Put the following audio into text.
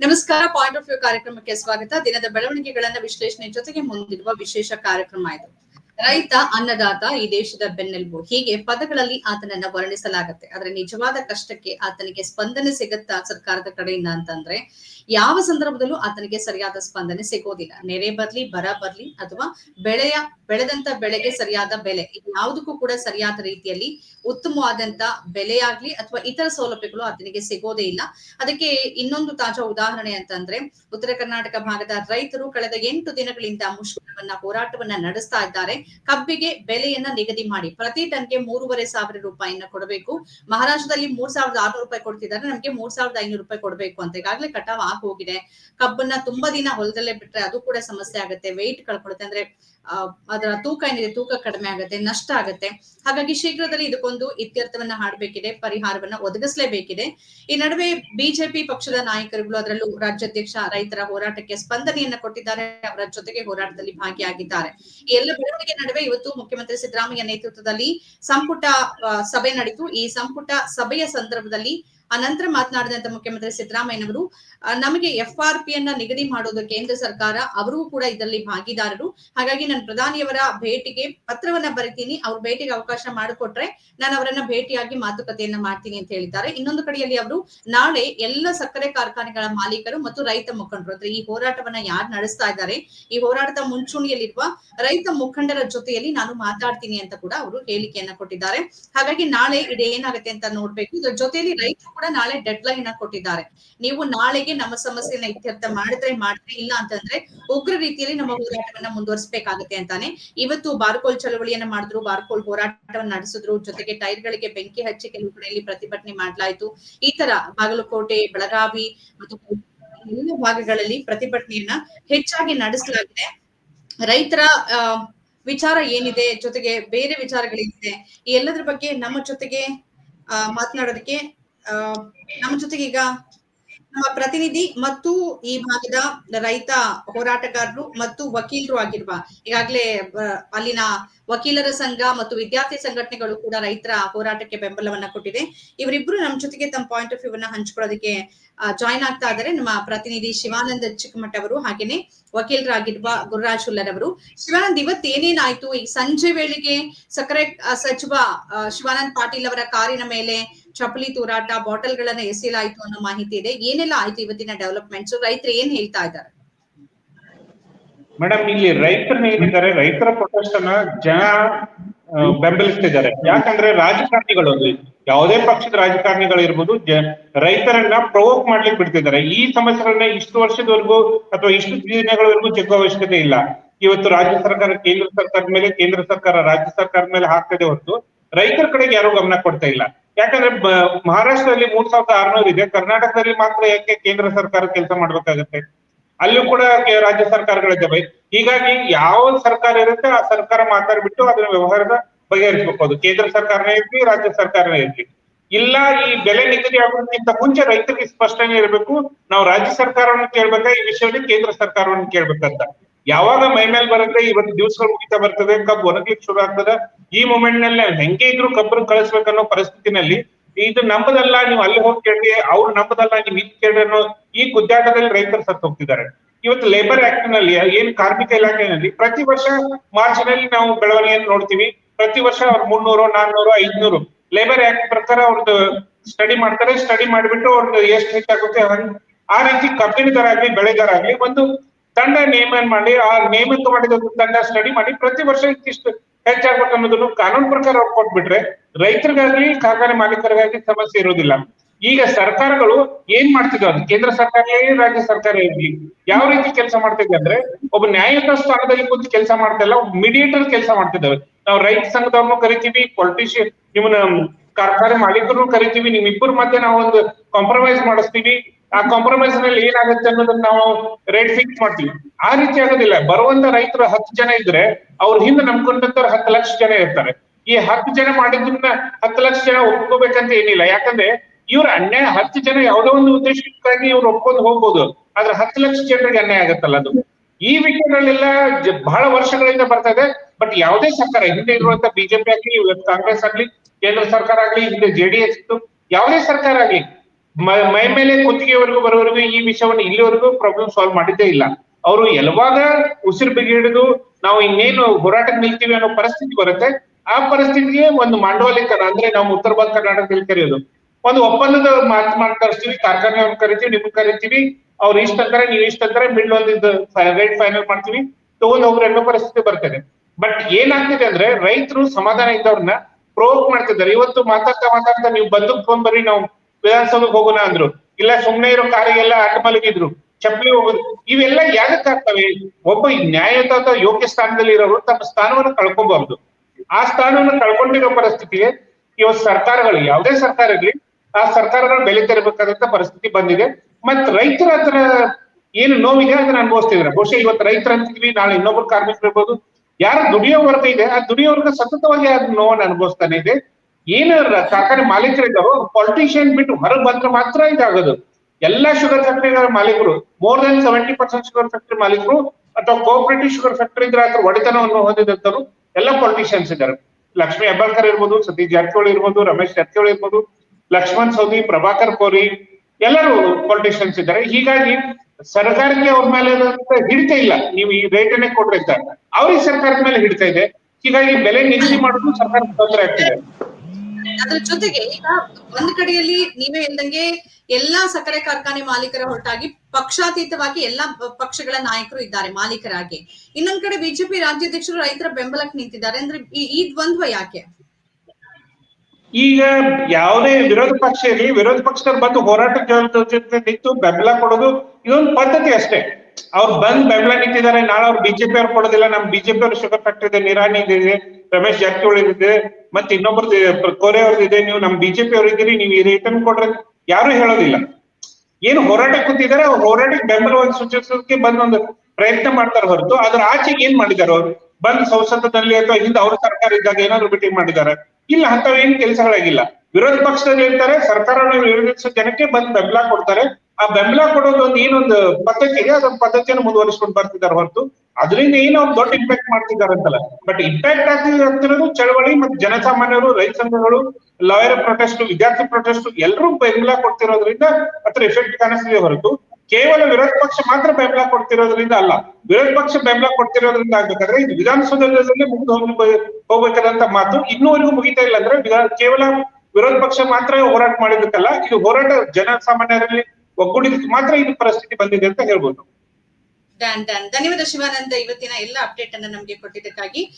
ನಮಸ್ಕಾರ point of view ಕಾರ್ಯಕ್ರಮಕ್ಕೆ ಸ್ವಾಗತ. ದಿನದ ಬೆಳವಣಿಗೆಗಳನ್ನ ವಿಶ್ಲೇಷಣೆ ಜೊತೆಗೆ ಮುಂದಿರುವ ವಿಶೇಷ ಕಾರ್ಯಕ್ರಮ ಇದು. ರೈತ, ಅನ್ನದಾತ ಈ ದೇಶದ ಬೆನ್ನೆಲುಬು. ಹೀಗೆ ಪದಗಳಲ್ಲಿ ಆತನನ್ನ ವರ್ಣಿಸಲಾಗತ್ತೆ. ಆದ್ರೆ ನಿಜವಾದ ಕಷ್ಟಕ್ಕೆ ಆತನಿಗೆ ಸ್ಪಂದನೆ ಸಿಗುತ್ತಾ ಸರ್ಕಾರದ ಕಡೆಯಿಂದ ಅಂತಂದ್ರೆ, ಯಾವ ಸಂದರ್ಭದಲ್ಲೂ ಆತನಿಗೆ ಸರಿಯಾದ ಸ್ಪಂದನೆ ಸಿಗೋದಿಲ್ಲ. ನೆರೆ ಬರ್ಲಿ, ಬರ ಬರ್ಲಿ, ಅಥವಾ ಬೆಳೆಯ, ಬೆಳೆದಂತ ಬೆಳೆಗೆ ಸರಿಯಾದ ಬೆಲೆ. ಯಾವುದಕ್ಕೂ ಕೂಡ ಸರಿಯಾದ ರೀತಿಯಲ್ಲಿ ಉತ್ತಮವಾದಂತ ಬೆಲೆಯಾಗ್ಲಿ ಅಥವಾ ಇತರ ಸೌಲಭ್ಯಗಳು ಆತನಿಗೆ ಸಿಗೋದೇ ಇಲ್ಲ. ಅದಕ್ಕೆ ಇನ್ನೊಂದು ತಾಜಾ ಉದಾಹರಣೆ ಅಂತಂದ್ರೆ, ಉತ್ತರ ಕರ್ನಾಟಕ ಭಾಗದ ರೈತರು ಕಳೆದ ಎಂಟು ದಿನಗಳಿಂದ ಮುಷ್ಕರವನ್ನ, ಹೋರಾಟವನ್ನ ನಡೆಸ್ತಾ ಇದ್ದಾರೆ. ಕಬ್ಬಿಗೆ ಬೆಲೆಯನ್ನ ನಿಗದಿ ಮಾಡಿ. ಪ್ರತಿ ಟನ್ಗೆ ಮೂರುವರೆ ಸಾವಿರ ರೂಪಾಯಿಯನ್ನ ಕೊಡಬೇಕು. ಮಹಾರಾಷ್ಟ್ರದಲ್ಲಿ ಮೂರ್ ಸಾವಿರದ ಆರ್ನೂರು ರೂಪಾಯಿ ಕೊಡ್ತಿದ್ದಾರೆ. ನಮ್ಗೆ ಮೂರ್ ಸಾವಿರದ ಐನೂರು ರೂಪಾಯಿ ಕೊಡಬೇಕು ಅಂತ ಈಗಾಗಲೇ ಕಟಾವ್ ಆಗಿ ಹೋಗಿದೆ ಕಬ್ಬನ್ನ ತುಂಬಾ ದಿನ ಹೊಲದಲ್ಲೇ ಬಿಟ್ರೆ ಅದು ಕೂಡ ಸಮಸ್ಯೆ ಆಗುತ್ತೆ. ವೆಯ್ಟ್ ಕಳ್ಕೊಡುತ್ತೆ ಅಂದ್ರೆ ಅದರ ತೂಕ ಏನಿದೆ, ತೂಕ ಕಡಿಮೆ ಆಗುತ್ತೆ, ನಷ್ಟ ಆಗುತ್ತೆ. ಹಾಗಾಗಿ ಶೀಘ್ರದಲ್ಲಿ ಇದಕ್ಕೊಂದು ಇತ್ಯರ್ಥವನ್ನ ಹಾಡಬೇಕಿದೆ, ಪರಿಹಾರವನ್ನ ಒದಗಿಸಲೇಬೇಕಿದೆ. ಈ ನಡುವೆ ಬಿಜೆಪಿ ಪಕ್ಷದ ನಾಯಕರುಗಳು ಅದರಲ್ಲೂ ರಾಜ್ಯಾಧ್ಯಕ್ಷ, ರೈತರ ಹೋರಾಟಕ್ಕೆ ಸ್ಪಂದನೆಯನ್ನ ಕೊಟ್ಟಿದ್ದಾರೆ. ಅವರ ಜೊತೆಗೆ ಹೋರಾಟದಲ್ಲಿ ಭಾಗಿಯಾಗಿದ್ದಾರೆ. ಈ ಎಲ್ಲ ಬೆಳವಣಿಗೆ ನಡುವೆ ಇವತ್ತು ಮುಖ್ಯಮಂತ್ರಿ ಸಿದ್ದರಾಮಯ್ಯ ನೇತೃತ್ವದಲ್ಲಿ ಸಂಪುಟ ಸಭೆ ನಡೆಯಿತು ಈ ಸಂಪುಟ ಸಭೆಯ ಸಂದರ್ಭದಲ್ಲಿ ಆ ನಂತರ ಮಾತನಾಡಿದಂತ ಮುಖ್ಯಮಂತ್ರಿ ಸಿದ್ದರಾಮಯ್ಯನವರು ನಮಗೆ ಎಫ್ ಆರ್ ಪಿ ಅನ್ನ ನಿಗದಿ ಮಾಡೋದು ಕೇಂದ್ರ ಸರ್ಕಾರ, ಅವರೂ ಕೂಡ ಇದರಲ್ಲಿ ಭಾಗಿದಾರರು. ಹಾಗಾಗಿ ನಾನು ಪ್ರಧಾನಿಯವರ ಭೇಟಿಗೆ ಪತ್ರವನ್ನ ಬರಿತೀನಿ. ಅವ್ರ ಭೇಟಿಗೆ ಅವಕಾಶ ಮಾಡಿಕೊಟ್ರೆ ನಾನು ಅವರನ್ನ ಭೇಟಿಯಾಗಿ ಮಾತುಕತೆಯನ್ನ ಮಾಡ್ತೀನಿ ಅಂತ ಹೇಳಿದ್ದಾರೆ. ಇನ್ನೊಂದು ಕಡೆಯಲ್ಲಿ ಅವರು, ನಾಳೆ ಎಲ್ಲ ಸಕ್ಕರೆ ಕಾರ್ಖಾನೆಗಳ ಮಾಲೀಕರು ಮತ್ತು ರೈತ ಮುಖಂಡರು, ಅಂದ್ರೆ ಈ ಹೋರಾಟವನ್ನ ಯಾರು ನಡೆಸ್ತಾ ಇದ್ದಾರೆ, ಈ ಹೋರಾಟದ ಮುಂಚೂಣಿಯಲ್ಲಿರುವ ರೈತ ಮುಖಂಡರ ಜೊತೆಯಲ್ಲಿ ನಾನು ಮಾತಾಡ್ತೀನಿ ಅಂತ ಕೂಡ ಅವರು ಹೇಳಿಕೆಯನ್ನ ಕೊಟ್ಟಿದ್ದಾರೆ. ಹಾಗಾಗಿ ನಾಳೆ ಇದೇನಾಗುತ್ತೆ ಅಂತ ನೋಡ್ಬೇಕು. ಇದ್ರ ಜೊತೆಯಲ್ಲಿ ರೈತರು ಕೂಡ ನಾಳೆ ಡೆಡ್ ಲೈನ್ ಕೊಟ್ಟಿದ್ದಾರೆ. ನೀವು ನಾಳೆಗೆ ನಮ್ಮ ಸಮಸ್ಯೆನ ಇತ್ಯರ್ಥ ಮಾಡಿದ್ರೆ ಮಾಡಿದ್ರೆ ಇಲ್ಲ ಅಂತಂದ್ರೆ ಉಗ್ರ ರೀತಿಯಲ್ಲಿ ನಮ್ಮ ಹೋರಾಟವನ್ನ ಮುಂದುವರಿಸಬೇಕಾಗುತ್ತೆ ಅಂತಾನೆ. ಇವತ್ತು ಬಾರ್ಕೋಲ್ ಚಳವಳಿಯನ್ನ ಮಾಡಿದ್ರು, ಬಾರ್ಕೋಲ್ ಹೋರಾಟವನ್ನ ನಡೆಸಿದ್ರು. ಜೊತೆಗೆ ಟೈರ್ಗಳಿಗೆ ಬೆಂಕಿ ಹಚ್ಚಿ ಕೆಲವು ಕಡೆಯಲ್ಲಿ ಪ್ರತಿಭಟನೆ ಮಾಡ್ಲಾಯ್ತು. ಈ ತರ ಬಾಗಲಕೋಟೆ, ಬೆಳಗಾವಿ ಮತ್ತು ಎಲ್ಲ ಭಾಗಗಳಲ್ಲಿ ಪ್ರತಿಭಟನೆಯನ್ನ ಹೆಚ್ಚಾಗಿ ನಡೆಸಲಾಗಿದೆ. ರೈತರ ವಿಚಾರ ಏನಿದೆ, ಜೊತೆಗೆ ಬೇರೆ ವಿಚಾರಗಳೇನಿದೆ ಈ ಎಲ್ಲದ್ರ ಬಗ್ಗೆ ನಮ್ಮ ಜೊತೆಗೆ ಮಾತನಾಡೋದಕ್ಕೆ ನಮ್ಮ ಜೊತೆಗೆ ಈಗ ನಮ್ಮ ಪ್ರತಿನಿಧಿ ಮತ್ತು ಈ ಭಾಗದ ರೈತ ಹೋರಾಟಗಾರರು ಮತ್ತು ವಕೀಲರು ಆಗಿರುವ, ಈಗಾಗಲೇ ಅಲ್ಲಿನ ವಕೀಲರ ಸಂಘ ಮತ್ತು ವಿದ್ಯಾರ್ಥಿ ಸಂಘಟನೆಗಳು ಕೂಡ ರೈತರ ಹೋರಾಟಕ್ಕೆ ಬೆಂಬಲವನ್ನ ಕೊಟ್ಟಿದೆ. ಇವರಿಬ್ರು ನಮ್ಮ ಜೊತೆಗೆ ತಮ್ಮ ಪಾಯಿಂಟ್ ಆಫ್ ವ್ಯೂ ಅನ್ನ ಹಂಚ್ಕೊಳ್ಳೋದಕ್ಕೆ ಜಾಯಿನ್ ಆಗ್ತಾ ಇದ್ದಾರೆ. ನಮ್ಮ ಪ್ರತಿನಿಧಿ ಶಿವಾನಂದ ಚಿಕ್ಕಮಠ ಅವರು ಹಾಗೇನೆ ವಕೀಲರಾಗಿರುವ ಗುರುರಾಜ್ ಹುಲ್ಲರ್ ಅವರು. ಶಿವಾನಂದ್, ಇವತ್ತು ಏನೇನಾಯ್ತು? ಈ ಸಂಜೆ ವೇಳೆಗೆ ಸಕ್ಕರೆ ಸಚಿವ ಶಿವಾನಂದ್ ಪಾಟೀಲ್ ಅವರ ಕಾರಿನ ಮೇಲೆ ಚಪ್ಪಲಿ ತೂರಾಟ ಬಾಟಲ್ ಗಳನ್ನ ಎಸೆಯಲಾಯಿತು ಅನ್ನೋ ಮಾಹಿತಿ ಇದೆ. ಏನೆಲ್ಲ ಆಯ್ತು ಇವತ್ತಿನ ಡೆವಲಪ್ಮೆಂಟ್ಸ್ ರೈತರು ಏನ್ ಹೇಳ್ತಾ ಇದ್ದಾರೆ? ಮೇಡಮ್, ಇಲ್ಲಿ ರೈತರನ್ನ ಏನಿದ್ದಾರೆ ರೈತರ ಪ್ರೊಟೆಸ್ಟ್ ಅನ್ನ ಜನ ಬೆಂಬಲಿಸ್ತಿದ್ದಾರೆ. ಯಾಕಂದ್ರೆ ರಾಜಕಾರಣಿಗಳು ಯಾವುದೇ ಪಕ್ಷದ ರಾಜಕಾರಣಿಗಳು ಇರ್ಬೋದು ರೈತರನ್ನ ಪ್ರವೋಕ್ ಮಾಡ್ಲಿಕ್ಕೆ ಬಿಡ್ತಿದ್ದಾರೆ. ಈ ಸಮಸ್ಯೆಗಳನ್ನ ಇಷ್ಟು ವರ್ಷದವರೆಗೂ ಅಥವಾ ಇಷ್ಟು ದಿನಗಳವರೆಗೂ ಜಗ್ಗೋ ಅವಶ್ಯಕತೆ ಇಲ್ಲ. ಇವತ್ತು ರಾಜ್ಯ ಸರ್ಕಾರ, ಕೇಂದ್ರ ಸರ್ಕಾರದ ಮೇಲೆ, ಕೇಂದ್ರ ಸರ್ಕಾರ, ರಾಜ್ಯ ಸರ್ಕಾರದ ಮೇಲೆ ಹಾಕ್ತದೆ ಹೊರತು ರೈತರ ಕಡೆಗೆ ಯಾರು ಗಮನ ಕೊಡ್ತಾ ಇಲ್ಲ. ಯಾಕಂದ್ರೆ ಮಹಾರಾಷ್ಟ್ರದಲ್ಲಿ ಮೂರ್ ಸಾವಿರದ ಆರ್ನೂರು ಇದೆ. ಕರ್ನಾಟಕದಲ್ಲಿ ಮಾತ್ರ ಯಾಕೆ ಕೇಂದ್ರ ಸರ್ಕಾರ ಕೆಲಸ ಮಾಡ್ಬೇಕಾಗತ್ತೆ? ಅಲ್ಲೂ ಕೂಡ ರಾಜ್ಯ ರಾಜ್ಯ ಸರ್ಕಾರಗಳಿದ್ದಾವೆ ಹೀಗಾಗಿ ಯಾವ ಸರ್ಕಾರ ಇರುತ್ತೆ ಆ ಸರ್ಕಾರ ಮಾತಾಡ್ಬಿಟ್ಟು ಅದನ್ನ ವ್ಯವಹಾರದ ಬಗೆಹರಿಸ್ಬೇಕು. ಅದು ಕೇಂದ್ರ ಸರ್ಕಾರನೇ ಇರ್ಲಿ, ರಾಜ್ಯ ಸರ್ಕಾರನೇ ಇರ್ಲಿ. ಇಲ್ಲ, ಈ ಬೆಲೆ ನಿಗದಿ ಆಗೋದಕ್ಕಿಂತ ಮುಂಚೆ ರೈತರಿಗೆ ಸ್ಪಷ್ಟನೆ ಇರಬೇಕು. ನಾವು ರಾಜ್ಯ ಸರ್ಕಾರವನ್ನು ಕೇಳ್ಬೇಕಾ? ಈ ವಿಷಯದಲ್ಲಿ ಕೇಂದ್ರ ಸರ್ಕಾರವನ್ನು ಕೇಳ್ಬೇಕಂತ. ಯಾವಾಗ ಮೈ ಮೇಲೆ ಬರುತ್ತೆ? ಇವತ್ತು ದಿವಸಗಳು ಮುಗಿತಾ ಬರ್ತದೆ, ಕಬ್ಬು ಒಣಗ್ಲಿಕ್ಕೆ ಶುರು ಆಗ್ತದೆ. ಈ ಮೂಮೆಂಟ್ನಲ್ಲಿ ಹೆಂಗೆ ಇದ್ರು ಕಬ್ಬನ್ನು ಕಳಿಸ್ಬೇಕನ್ನೋ ಪರಿಸ್ಥಿತಿನಲ್ಲಿ ಇದು ನಂಬದಲ್ಲ, ನೀವು ಅಲ್ಲಿ ಹೋಗಿ ಕೇಳಿ ಅವ್ರು ನಂಬದಲ್ಲ, ನೀವು ಇದು ಕೇಳಿ ಅನ್ನೋ ಈ ಗುದ್ದಾಟದಲ್ಲಿ ರೈತರು ಸತ್ತು ಹೋಗ್ತಿದ್ದಾರೆ. ಇವತ್ತು ಲೇಬರ್ ಆಕ್ಟ್ನಲ್ಲಿ, ಏನ್ ಕಾರ್ಮಿಕ ಇಲಾಖೆಯಲ್ಲಿ ಪ್ರತಿ ವರ್ಷ ಮಾರ್ಚ್ನಲ್ಲಿ ನಾವು ಬೆಳವಣಿಗೆಯನ್ನು ನೋಡ್ತೀವಿ. ಪ್ರತಿ ವರ್ಷ ಅವ್ರು ಮುನ್ನೂರು ನಾನ್ನೂರು ಐದ್ನೂರು. ಲೇಬರ್ ಆಕ್ಟ್ ಪ್ರಕಾರ ಅವ್ರದ್ದು ಸ್ಟಡಿ ಮಾಡ್ತಾರೆ. ಸ್ಟಡಿ ಮಾಡಿಬಿಟ್ಟು ಅವ್ರದ್ದು ಎಷ್ಟು ಹೆಚ್ಚಾಗುತ್ತೆ ಆ ರೀತಿ ಕಬ್ಬಿಣದರ ಆಗ್ಲಿ ಬೆಳೆಗಾರ ಆಗ್ಲಿ, ಒಂದು ತಂಡ ನೇಮನ್ ಮಾಡಿ, ಆ ನೇಮಕ ಮಾಡಿದ ತಂಡ ಸ್ಟಡಿ ಮಾಡಿ ಪ್ರತಿ ವರ್ಷ ಇಂತಿಷ್ಟು ಹೆಚ್ಚಾಗ್ಬೇಕು ಅನ್ನೋದನ್ನು ಕಾನೂನು ಪ್ರಕಾರ ಅವ್ರು ಕೊಟ್ಬಿಟ್ರೆ ರೈತರಿಗಾಗ್ಲಿ, ಕಾರ್ಖಾನೆ ಮಾಲೀಕರಿಗಾಗ್ಲಿ ಸಮಸ್ಯೆ ಇರೋದಿಲ್ಲ ಈಗ ಸರ್ಕಾರಗಳು ಏನ್ ಮಾಡ್ತಿದ್ದಾವೆ ಕೇಂದ್ರ ಸರ್ಕಾರ ರಾಜ್ಯ ಸರ್ಕಾರ ಇರ್ಲಿ. ಯಾವ ರೀತಿ ಕೆಲಸ ಮಾಡ್ತಿದ್ವಿ ಅಂದ್ರೆ ಒಬ್ಬ ನ್ಯಾಯಯುತ ಸ್ಥಾನದಲ್ಲಿ ಕುಂತು ಕೆಲಸ ಮಾಡ್ತಾ ಇಲ್ಲ ಒಬ್ಬ ಮೀಡಿಯೇಟರ್ ಕೆಲಸ ಮಾಡ್ತಿದ್ದಾವೆ ನಾವು ರೈತ ಸಂಘದವ್ರನ್ನು ಕರಿತೀವಿ ಪೊಲಿಟಿಷಿಯನ್ ನಿಮ್ಮನ್ನ ಕಾರ್ಖಾನೆ ಮಾಲೀಕರನ್ನು ಕರಿತೀವಿ ನಿಮ್ ಇಬ್ಬರ ಮಧ್ಯೆ ನಾವು ಒಂದು ಕಾಂಪ್ರಮೈಸ್ ಮಾಡಿಸ್ತೀವಿ. ಆ ಕಾಂಪ್ರಮೈಸ್ನಲ್ಲಿ ಏನಾಗುತ್ತೆ ಅನ್ನೋದನ್ನ ನಾವು ರೇಟ್ ಫಿಕ್ಸ್ ಮಾಡ್ತೀವಿ. ಆ ರೀತಿ ಆಗೋದಿಲ್ಲ. ಬರುವಂತ ರೈತರು ಹತ್ತು ಜನ ಇದ್ರೆ ಅವ್ರ ಹಿಂದೆ ನಂಬ್ಕೊಂಡಂತವ್ರು ಹತ್ತು ಲಕ್ಷ ಜನ ಇರ್ತಾರೆ. ಈ ಹತ್ತು ಜನ ಮಾಡಿದ್ರನ್ನ ಹತ್ತು ಲಕ್ಷ ಜನ ಒಪ್ಕೋಬೇಕಂತ ಏನಿಲ್ಲ. ಯಾಕಂದ್ರೆ ಇವ್ರ ಅನ್ಯಾಯ ಹತ್ತು ಜನ ಯಾವುದೋ ಒಂದು ಉದ್ದೇಶಕ್ಕಾಗಿ ಇವ್ರು ಒಪ್ಕೊಂಡು ಹೋಗ್ಬೋದು. ಆದ್ರೆ ಹತ್ತು ಲಕ್ಷ ಜನರಿಗೆ ಅನ್ಯಾಯ ಆಗತ್ತಲ್ಲ ಅದು? ಈ ವಿಷಯಗಳೆಲ್ಲ ಬಹಳ ವರ್ಷಗಳಿಂದ ಬರ್ತಾ ಇದೆ. ಬಟ್ ಯಾವುದೇ ಸರ್ಕಾರ, ಹಿಂದೆ ಇರುವಂತ ಬಿಜೆಪಿ ಆಗ್ಲಿ ಕಾಂಗ್ರೆಸ್ ಆಗ್ಲಿ, ಕೇಂದ್ರ ಸರ್ಕಾರ ಆಗ್ಲಿ, ಹಿಂದೆ ಜೆಡಿಎಸ್ ಇತ್ತು ಯಾವುದೇ ಸರ್ಕಾರ ಆಗ್ಲಿ ಮ- ಮೇಲೆ ಕುತ್ತಿಗೆವರೆಗೂ ಬರೋವರೆಗೂ ಈ ವಿಷಯವನ್ನು ಇಲ್ಲಿವರೆಗೂ ಪ್ರಾಬ್ಲಮ್ ಸಾಲ್ವ್ ಮಾಡಿದ್ದೇ ಇಲ್ಲ. ಅವರು ಯಾವಾಗ ಉಸಿರು ಬಿಗಿ ಹಿಡಿದು ನಾವು ಇನ್ನೇನು ಹೋರಾಟಕ್ಕೆ ನಿಲ್ತೀವಿ ಅನ್ನೋ ಪರಿಸ್ಥಿತಿ ಬರುತ್ತೆ. ಆ ಪರಿಸ್ಥಿತಿಗೆ ಒಂದು ಮಾಂಡವಲಿಕರ ಅಂದ್ರೆ ನಾವು ಉತ್ತರ ಭಾರತ ಕರ್ನಾಟಕದಲ್ಲಿ ಕರೆಯೋದು. ಒಂದು ಒಪ್ಪಂದದ ಮಾತು ಮಾಡಿ ಕಾರ್ಖಾನೆ ಕಾರ್ಖಾನೆಯವ್ರನ್ನ ಕರಿತೀವಿ, ನಿಮ್ಗೆ ಕರಿತೀವಿ. ಅವ್ರು ಇಷ್ಟ ಅಂತಾರೆ, ನೀವು ಇಷ್ಟ ಅಂತಾರೆ, ಮಿಡ್ಲ್ ಒಂದು ರೇಟ್ ಫೈನಲ್ ಮಾಡ್ತೀವಿ. ತಗೊಂಡ್ ಹೋಗ್ರಿ ಅನ್ನೋ ಪರಿಸ್ಥಿತಿ ಬರ್ತದೆ. ಬಟ್ ಏನಾಗ್ತಿದೆ ಅಂದ್ರೆ ರೈತರು ಸಮಾಧಾನ ಇದ್ದವ್ರನ್ನ ಪ್ರೋವೋಕ್ ಮಾಡ್ತಿದ್ದಾರೆ. ಇವತ್ತು ಮಾತಾಡ್ತಾ ಮಾತಾಡ್ತಾ ನೀವು ತಗೊಂಡ್ ಬರ್ರಿ ನಾವು ವಿಧಾನಸೌಧಕ್ಕೆ ಹೋಗೋಣ ಅಂದ್ರು. ಇಲ್ಲ ಸುಮ್ನೆ ಇರೋ ಕಾರಿಗೆಲ್ಲ ಅಡ್ಡ ಮಲಗಿದ್ರು. ಚಪ್ಪಲಿ ಹೋಗೋದು. ಇವೆಲ್ಲ ಯಾಕೆ ಆಗ್ತವೆ? ಒಬ್ಬ ನ್ಯಾಯಯುತ ಅಥವಾ ಯೋಗ್ಯ ಸ್ಥಾನದಲ್ಲಿ ಇರೋರು ತಮ್ಮ ಸ್ಥಾನವನ್ನು ಕಳ್ಕೊಬಾರ್ದು. ಆ ಸ್ಥಾನವನ್ನು ಕಳ್ಕೊಂಡಿರೋ ಪರಿಸ್ಥಿತಿಗೆ ಇವತ್ತು ಸರ್ಕಾರಗಳು, ಯಾವುದೇ ಸರ್ಕಾರ ಇರಲಿ, ಆ ಸರ್ಕಾರಗಳು ಬೆಲೆ ತೆರಬೇಕಾದಂತ ಪರಿಸ್ಥಿತಿ ಬಂದಿದೆ. ಮತ್ ರೈತರ ಹತ್ರ ಏನು ನೋವಿದೆ ಅದನ್ನ ಅನುಭವಿಸ್ತಿದ್ರೆ ಬಹುಶಃ ಇವತ್ತು ರೈತರ ಅಂತಿದ್ವಿ, ನಾಳೆ ಇನ್ನೊಬ್ರು ಕಾರ್ಮಿಕರು ಇರ್ಬೋದು. ಯಾರು ದುಡಿಯೋ ವರ್ಗ ಇದೆ, ಆ ದುಡಿಯೋ ವರ್ಗ ಸತತವಾಗಿ ಅದ್ ನೋವನ್ನು ಅನುಭವಿಸ್ತಾನೆ ಇದೆ. ಏನು ಕಾರ್ಖಾನೆ ಮಾಲೀಕರಿದ್ದಾರೋ ಪಾಲಿಟಿಷಿಯನ್ ಬಿಟ್ಟು ಹೊರಗೆ ಬಂದ್ರೆ ಮಾತ್ರ ಇದಾಗೋದು. ಎಲ್ಲಾ ಶುಗರ್ ಫ್ಯಾಕ್ಟರಿಗಳ ಮಾಲೀಕರು more than seventy percent sugar factory ಮಾಲೀಕರು ಅಥವಾ ಕೋಆಪರೇಟಿವ್ ಶುಗರ್ ಫ್ಯಾಕ್ಟರಿ ಇದ್ರೆ ಅದ್ರ ಒಡೆತನವನ್ನು ಹೊಂದಿದಂತರು ಎಲ್ಲ ಪಾಲಿಟಿಷಿಯನ್ಸ್ ಇದ್ದಾರೆ. ಲಕ್ಷ್ಮಿ ಹೆಬ್ಬಾಳ್ಕರ್ ಇರ್ಬೋದು, ಸತೀಶ್ ಜಾರಕಿಹೊಳಿ ಇರ್ಬೋದು, ರಮೇಶ್ ಜಾರಕಿಹೊಳಿ ಇರ್ಬೋದು, ಲಕ್ಷ್ಮಣ್ ಸೌದಿ ಪ್ರಭಾಕರ್ ಕೋರಿ ಎಲ್ಲರೂ ಪಾಲಿಟಿಷಿಯನ್ಸ್ ಇದ್ದಾರೆ. ಹೀಗಾಗಿ ಸರ್ಕಾರಕ್ಕೆ ಅವ್ರ ಮೇಲೆ ಹಿಡಿತ ಇಲ್ಲ. ನೀವು ಈ ರೇಟ್ ಕೊಡ್ರಿ ಅಂತ. ಅವ್ರಿಗೆ ಸರ್ಕಾರದ ಮೇಲೆ ಹಿಡಿತ ಇದೆ. ಹೀಗಾಗಿ ಬೆಲೆ ನಿಗದಿ ಮಾಡೋದು ಸರ್ಕಾರಕ್ಕೆ ತೊಂದರೆ ಆಗ್ತಿದೆ. ಅದ್ರ ಜೊತೆಗೆ ಈಗ ಒಂದ್ ಕಡೆಯಲ್ಲಿ ನೀವೇ ಹೇಳ್ದಂಗೆ ಎಲ್ಲಾ ಸಕ್ಕರೆ ಕಾರ್ಖಾನೆ ಮಾಲೀಕರ ಹೊರಟಾಗಿ ಪಕ್ಷಾತೀತವಾಗಿ ಎಲ್ಲಾ ಪಕ್ಷಗಳ ನಾಯಕರು ಇದ್ದಾರೆ ಮಾಲೀಕರಾಗಿ. ಇನ್ನೊಂದ್ ಕಡೆ ಬಿಜೆಪಿ ರಾಜ್ಯಾಧ್ಯಕ್ಷರು ರೈತರ ಬೆಂಬಲಕ್ಕೆ ನಿಂತಿದ್ದಾರೆ. ಅಂದ್ರೆ ಈ- ದ್ವಂದ್ವ ಯಾಕೆ? ಈಗ ಯಾವುದೇ ವಿರೋಧ ಪಕ್ಷ ಇರಲಿ, ವಿರೋಧ ಪಕ್ಷದ ಬಂದು ಹೋರಾಟಕ್ಕೆ ನಿಂತು ಬೆಂಬಲ ಕೊಡೋದು ಇದೊಂದು ಪದ್ಧತಿ ಅಷ್ಟೇ. ಅವ್ರು ಬಂದ್ ಬೆಂಬಲ ನಿಂತಿದ್ದಾರೆ, ನಾಳೆ ಅವ್ರು ಬಿಜೆಪಿ ಅವ್ರು ಕೊಡೋದಿಲ್ಲ, ನಮ್ ಬಿಜೆಪಿ ಅವ್ರು ಶುಗರ್ ಫ್ಯಾಕ್ಟರಿ ಇದೆ ನಿರಾಣಿ ಇದೆ, ರಮೇಶ್ ಜಾರಕಿಹೊಳಿ ಇದೆ ಮತ್ತೆ ಇನ್ನೊಬ್ರದ್ದು ಕೋರೆ ಅವ್ರದ್ದು ಇದೆ, ನೀವು ನಮ್ ಬಿಜೆಪಿ ಅವರು ಇದ್ದೀರಿ ನೀವು ಈ ರಿಟರ್ನ್ ಕೊಡ್ರಿ ಯಾರು ಹೇಳೋದಿಲ್ಲ. ಏನು ಹೋರಾಟ ಕೂತಿದ್ದಾರೆ, ಅವ್ರು ಹೋರಾಟಕ್ಕೆ ಬೆಂಬಲವಾಗಿ ಸೂಚಿಸೋದಕ್ಕೆ ಬಂದ್ ಒಂದು ಪ್ರಯತ್ನ ಮಾಡ್ತಾರೆ ಹೊರತು, ಅದ್ರ ಆಚೆಗೆ ಏನ್ ಮಾಡಿದಾರೆ ಅವ್ರು? ಬಂದ್ ಸಂಸದದಲ್ಲಿ ಅಥವಾ ಹಿಂದೆ ಅವ್ರ ಸರ್ಕಾರ ಇದ್ದಾಗ ಏನಾದ್ರು ಮೀಟಿಂಗ್ ಮಾಡಿದ್ದಾರೆ? ಇಲ್ಲ ಅಂತವ್ ಏನ್ ಕೆಲಸಗಳಾಗಿಲ್ಲ. ವಿರೋಧ ಪಕ್ಷದಲ್ಲಿ ಇರ್ತಾರೆ ಸರ್ಕಾರವನ್ನು ವಿರೋಧಿಸೋ ಜನಕ್ಕೆ ಬಂದ್ ಬೆಂಬಲ ಕೊಡ್ತಾರೆ. ಆ ಬೆಂಬಲ ಕೊಡೋದು ಒಂದು ಏನೊಂದು ಪದ್ಧತಿ ಇದೆ, ಅದೊಂದು ಪದ್ಧತಿಯನ್ನು ಮುಂದುವರಿಸ್ಕೊಂಡು ಬರ್ತಿದ್ದಾರೆ ಹೊರತು. ಅದರಿಂದ ಏನೋ ಒಂದು ದೊಡ್ಡ ಇಂಪ್ಯಾಕ್ಟ್ ಮಾಡ್ತಿದ್ದಾರೆ ಅಂತಲ್ಲ. ಬಟ್ ಇಂಪ್ಯಾಕ್ಟ್ ಆಗ್ತಿರೋದು ಚಳವಳಿ ಮತ್ತೆ ಜನಸಾಮಾನ್ಯರು, ರೈತ ಸಂಘಗಳು ಲಾಯರ್ ಪ್ರೊಟೆಸ್ಟ್ ವಿದ್ಯಾರ್ಥಿ ಪ್ರೊಟೆಸ್ಟ್ ಎಲ್ಲರೂ ಬೆಂಬಲ ಕೊಡ್ತಿರೋದ್ರಿಂದ ಅದರ ಎಫೆಕ್ಟ್ ಕಾಣಿಸ್ತಿದೆ ಹೊರತು. ಕೇವಲ ವಿರೋಧ ಪಕ್ಷ ಮಾತ್ರ ಬೆಂಬಲ ಕೊಡ್ತಿರೋದ್ರಿಂದ ಅಲ್ಲ. ವಿರೋಧ ಪಕ್ಷ ಬೆಂಬಲ ಕೊಡ್ತಿರೋದ್ರಿಂದ ಆಗ್ಬೇಕಾದ್ರೆ ಇದು ವಿಧಾನಸೌಧದಲ್ಲಿ ಮುಗಿದು ಹೋಗಿ ಹೋಗ್ಬೇಕಾದಂತ ಮಾತು ಇನ್ನೂವರೆಗೂ ಮುಗಿತಾ ಇಲ್ಲ ಅಂದ್ರೆ ಕೇವಲ ವಿರೋಧ ಪಕ್ಷ ಮಾತ್ರ ಹೋರಾಟ ಮಾಡಿದ್ದಕ್ಕಲ್ಲ. ಇದು ಹೋರಾಟ ಜನಸಾಮಾನ್ಯರಲ್ಲಿ ಒಗ್ಗೂಡಿದಕ್ಕೆ ಮಾತ್ರ ಇದು ಪರಿಸ್ಥಿತಿ ಬಂದಿದೆ ಅಂತ ಹೇಳ್ಬೋದು. ಧನ್ಯವಾದ ಶಿವಾನಂದ. ಇವತ್ತಿನ ಎಲ್ಲ ಅಪ್ಡೇಟ್ ಅನ್ನ ನಮ್ಗೆ ಕೊಟ್ಟಿದ್ದಕ್ಕಾಗಿ.